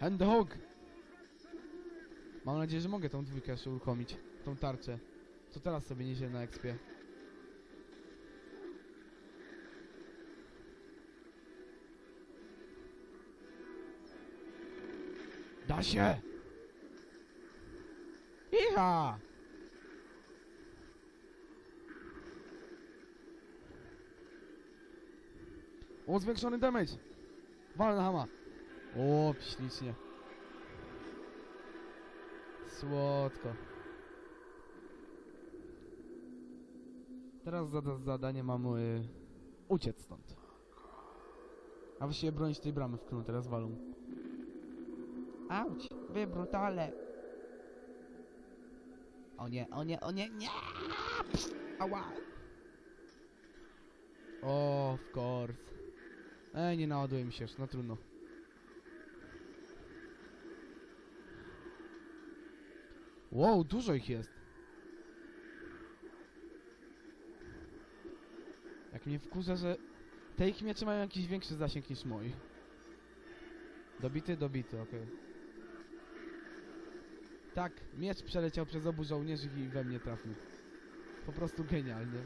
Hand the hog! Mam nadzieję, że mogę tą dwójkę jeszcze uruchomić. Tą tarczę. Co teraz sobie niesie na ekspie. Da się! Iha! O, zwiększony damage! Wal na hama! O, ślicznie. Słodko. Teraz za za zadanie mamy y, uciec stąd. A właściwie bronić tej bramy, w którą teraz walą. Auć, wy brutale. O nie, o nie, o nie, nie! Psz, Ała! O, of course. Ej, nie naładuje mi się no trudno. Wow, dużo ich jest. Jak mnie wkurza, że te ich miecze mają jakiś większy zasięg niż moi. Dobity, dobity, okej. Tak, miecz przeleciał przez obu żołnierzy i we mnie trafił. Po prostu genialnie.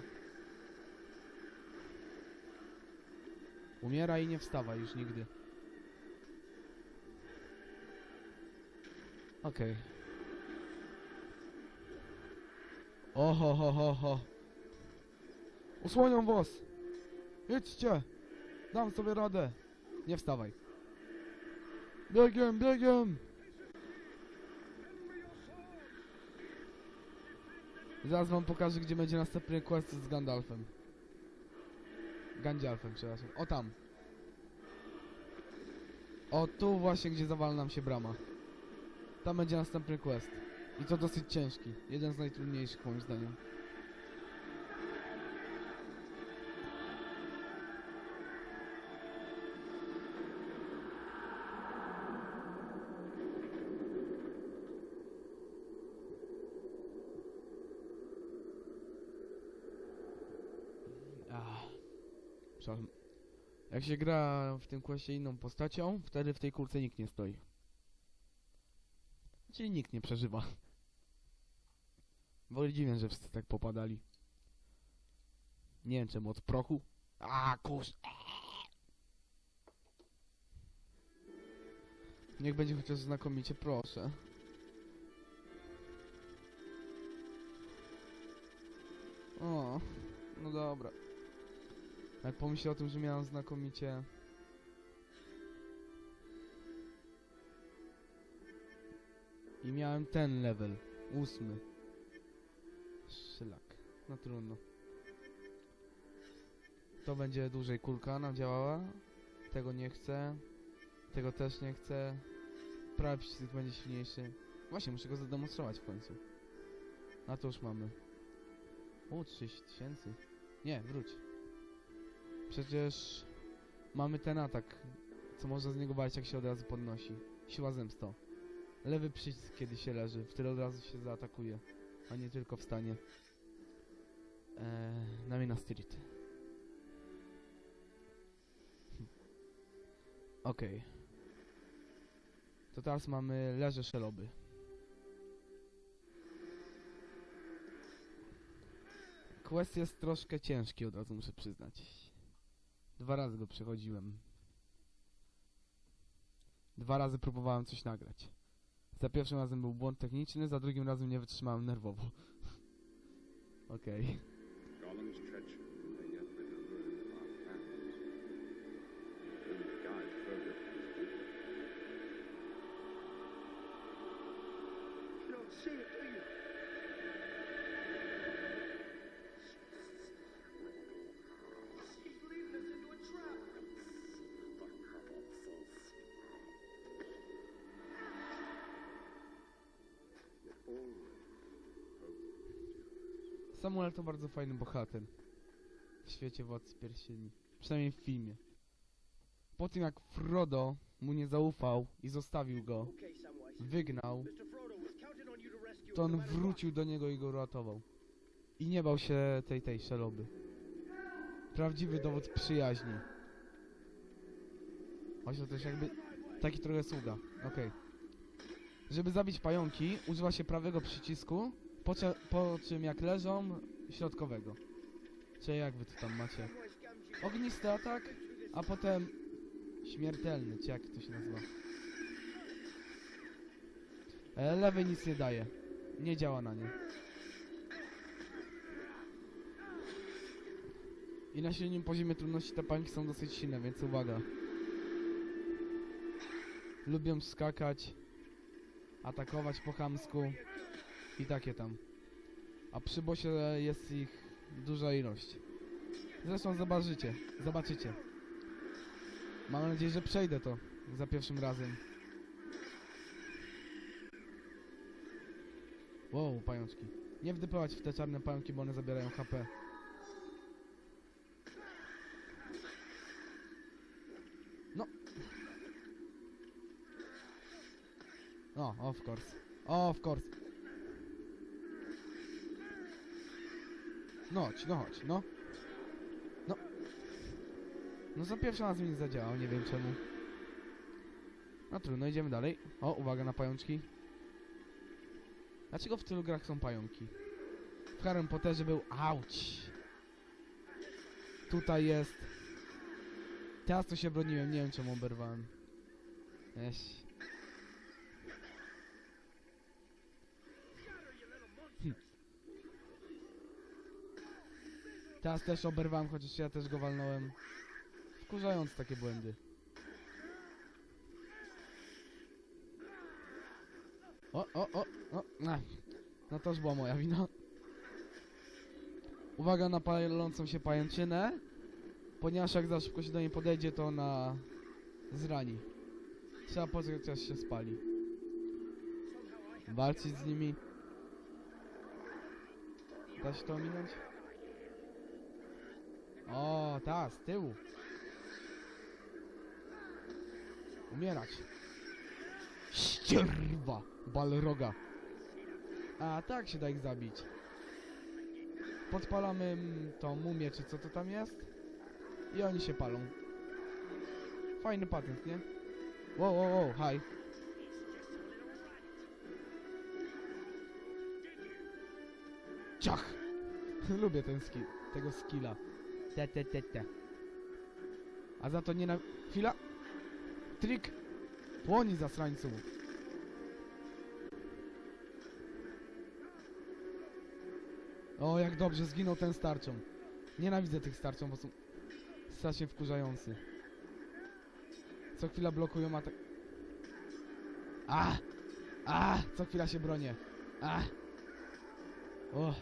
Umiera i nie wstawa już nigdy. Okej. Oho, ho, ho, ho. Usłonią was! Jedźcie! Dam sobie radę. Nie wstawaj. Biegiem, biegiem! Zaraz wam pokażę, gdzie będzie następny quest z Gandalfem. Gandzialfem, przepraszam. O tam. O tu właśnie, gdzie zawala nam się brama. Tam będzie następny quest. I to dosyć ciężki. Jeden z najtrudniejszych moim zdaniem. Ach. Przepraszam. Jak się gra w tym questie inną postacią, wtedy w tej kurce nikt nie stoi. Czyli nikt nie przeżywa. Woli dziwne, że wszyscy tak popadali. Nie wiem czemu, od prochu? A, kurz... Niech będzie chociaż znakomicie, proszę. O, no dobra. Jak pomyślę o tym, że miałem znakomicie... I miałem ten level, ósmy. Szlak. No trudno. To będzie dłużej kulka nam działała. Tego nie chcę. Tego też nie chcę. Prawy przycisk będzie silniejszy. Właśnie, muszę go zademonstrować w końcu. A to już mamy. O, 30 tysięcy. Nie, wróć. Przecież mamy ten atak, co można z niego walczyć, jak się od razu podnosi. Siła zemsto. Lewy przycisk, kiedy się leży, wtedy od razu się zaatakuje, a nie tylko wstanie. Eee, na Mina Street. Hm. Okej. To teraz mamy leże szeloby. Quest jest troszkę ciężki, od razu muszę przyznać. Dwa razy go przechodziłem. Dwa razy próbowałem coś nagrać. Za pierwszym razem był błąd techniczny, za drugim razem nie wytrzymałem nerwowo. Okej. Gollum's Samuel to bardzo fajny bohater. W świecie Władcy Pierścieni. Przynajmniej w filmie. Po tym jak Frodo mu nie zaufał i zostawił go, Okay, wygnał, to on no wrócił do niego i go uratował. I nie bał się tej, tej szeloby. Prawdziwy dowód przyjaźni. Choć to też jakby taki trochę sługa. Okej. Żeby zabić pająki, używa się prawego przycisku, po, po czym jak leżą, środkowego. Czy jak wy to tam macie? Ognisty atak, a potem śmiertelny, czy jak to się nazywa. E, lewy nic nie daje. Nie działa na nie. I na średnim poziomie trudności te pająki są dosyć silne, więc uwaga. Lubią skakać, atakować po chamsku i takie tam. A przy bosie jest ich duża ilość. Zresztą zobaczycie, zobaczycie. Mam nadzieję, że przejdę to za pierwszym razem. Wow, pajączki. Nie wdypywać w te czarne pająki, bo one zabierają HP. No. No, of course. Of course. No chodź, no chodź, no. No. No za pierwszy raz mi nie zadziałał, nie wiem czemu. No trudno, idziemy dalej. O, uwaga na pajączki. Dlaczego w tylu grach są pająki? W Harry Potterze był... Auć! Tutaj jest... Teraz to się broniłem, nie wiem czemu oberwałem. Eś. Teraz też oberwałem, chociaż ja też go walnąłem. Wkurzając takie błędy. O, o, o, o, na. No to już była moja wina. Uwaga na palącą się pajęczynę. Ponieważ jak za szybko się do niej podejdzie, to ona zrani. Trzeba poczekać aż się spali. Walczyć z nimi. Da się to ominąć? O, ta, z tyłu. Umierać. Ścierwa! Balroga. A, tak się da ich zabić. Podpalamy tą mumię, czy co to tam jest? I oni się palą. Fajny patent, nie? Wow, wow, wow, hi. Ciach! Lubię ten skill, tego skilla. Te, te, te, te. A za to nie na... Chwila! Trik! Płoni zasrańcu! O, jak dobrze, zginął ten starczą. Nienawidzę tych starczą, bo są strasznie wkurzający. Co chwila blokują atak... A! A! Co chwila się bronię. A! O!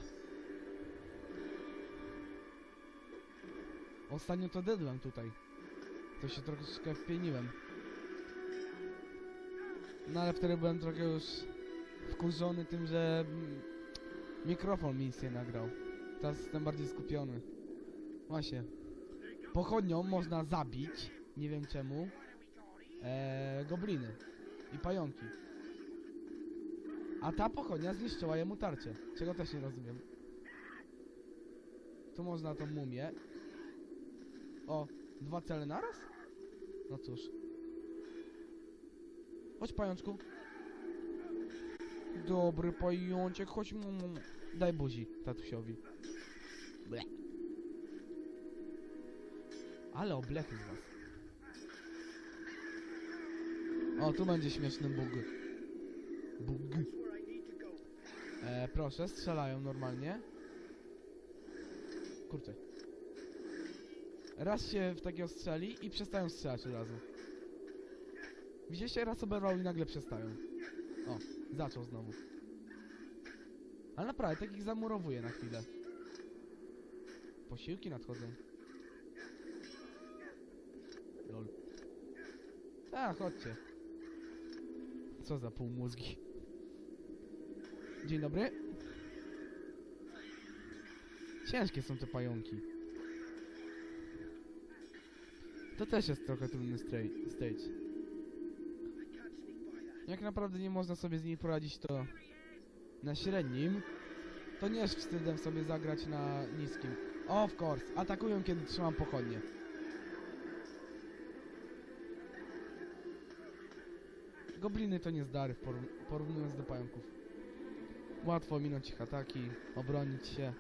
Ostatnio to dedłem tutaj. To się troszeczkę wpieniłem. No ale wtedy byłem trochę już wkurzony tym, że mikrofon mi nic nie nagrał. Teraz jestem bardziej skupiony. Właśnie. Pochodnią można zabić, nie wiem czemu, e, gobliny i pająki. A ta pochodnia zniszczyła jemu tarczę, czego też nie rozumiem. Tu można tą mumię. O, dwa cele naraz? No cóż. Chodź pajączku. Dobry pajączek, chodź mu. mu-. Daj buzi tatusiowi. Ble. Ale oblechy z was. O, tu będzie śmieszny bug. Bug. E, proszę, strzelają normalnie. Kurczę. Raz się w takiego strzeli i przestają strzelać od razu. Widzieliście, raz oberwał i nagle przestają. O, zaczął znowu. Ale naprawdę, takich zamurowuje na chwilę. Posiłki nadchodzą. Lol. A, chodźcie. Co za półmózgi. Dzień dobry. Ciężkie są te pająki. To też jest trochę trudny stage. Jak naprawdę nie można sobie z nimi poradzić, to na średnim, to nie jest wstydem sobie zagrać na niskim. Of course, atakują kiedy trzymam pochodnie. Gobliny to nie zdary porównując do pająków. Łatwo minąć ich ataki, obronić się.